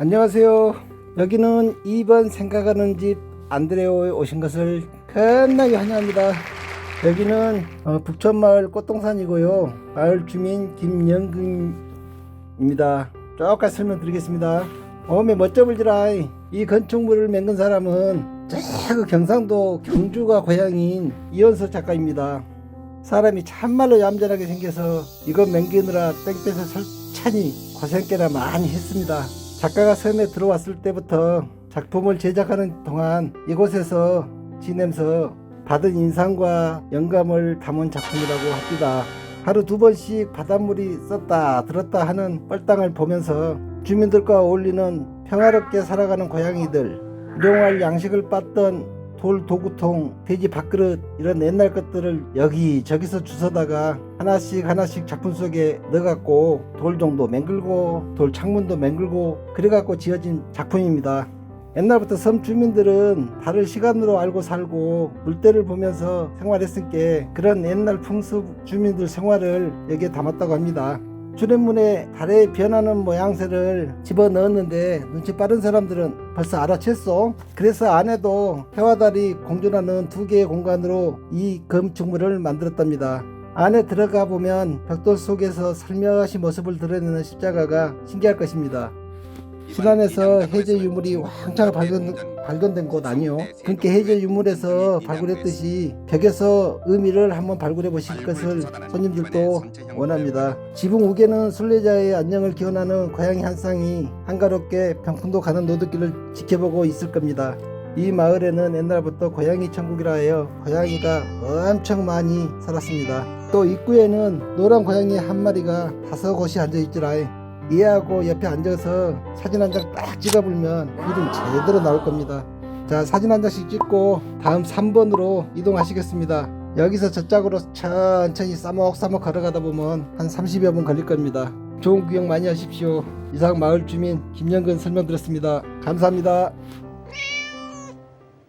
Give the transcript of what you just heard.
안녕하세요. 여기는 2번 생각하는 집 안드레오에 오신 것을 겁나게 환영합니다. 여기는 어, 북촌마을 꽃동산이고요. 마을 주민 김영근입니다. 조금만 설명드리겠습니다. 어메 멋져 불지라 이 건축물을 만든 사람은 저그 경상도 경주가 고향인 이현서 작가입니다. 사람이 참말로 얌전하게 생겨서 이거 맹기느라 땡볕에 설찬이 고생께나 많이 했습니다. 작가가 섬에 들어왔을 때부터 작품을 제작하는 동안 이곳에서 지내면서 받은 인상과 영감을 담은 작품이라고 합니다. 하루 두 번씩 바닷물이 썼다 들었다 하는 뻘땅을 보면서 주민들과 어울리는 평화롭게 살아가는 고양이들, 일용할 양식을 빻던 돌 도구통, 돼지 밥그릇 이런 옛날 것들을 여기 저기서 주워다가 하나씩 하나씩 작품 속에 넣어갖고 돌 정도 맹글고 돌 창문도 맹글고 그래갖고 지어진 작품입니다. 옛날부터 섬 주민들은 달을 시간으로 알고 살고 물때를 보면서 생활했으니까 그런 옛날 풍습 주민들 생활을 여기에 담았다고 합니다. 주례문에 달에 변하는 모양새를 집어 넣었는데 눈치 빠른 사람들은 벌써 알아챘어. 그래서 안에도 해와 달이 공존하는 두 개의 공간으로 이 건축물을 만들었답니다. 안에 들어가 보면 벽돌 속에서 살며시 모습을 드러내는 십자가가 신기할 것입니다. 신안에서 해제 유물이 왕창 발견, 발견된 곳 아니요. 그러니까 해제 유물에서 발굴했듯이 벽에서 의미를 한번 발굴해 보실 것을 손님들도 원합니다. 지붕 우개는 순례자의 안녕을 기원하는 고양이 한 쌍이 한가롭게 병풍도 가는 노드길을 지켜보고 있을 겁니다. 이 마을에는 옛날부터 고양이 천국이라 하여 고양이가 엄청 많이 살았습니다. 또 입구에는 노란 고양이 한 마리가 다섯 곳이 앉아 있지라 얘하고 옆에 앉아서 사진 한 장 딱 찍어보면 이름 제대로 나올 겁니다. 자 사진 한 장씩 찍고 다음 3번으로 이동하시겠습니다. 여기서 저쪽으로 천천히 싸먹싸먹 걸어가다 보면 한 30여 분 걸릴 겁니다. 좋은 구경 많이 하십시오. 이상 마을 주민 김영근 설명드렸습니다. 감사합니다.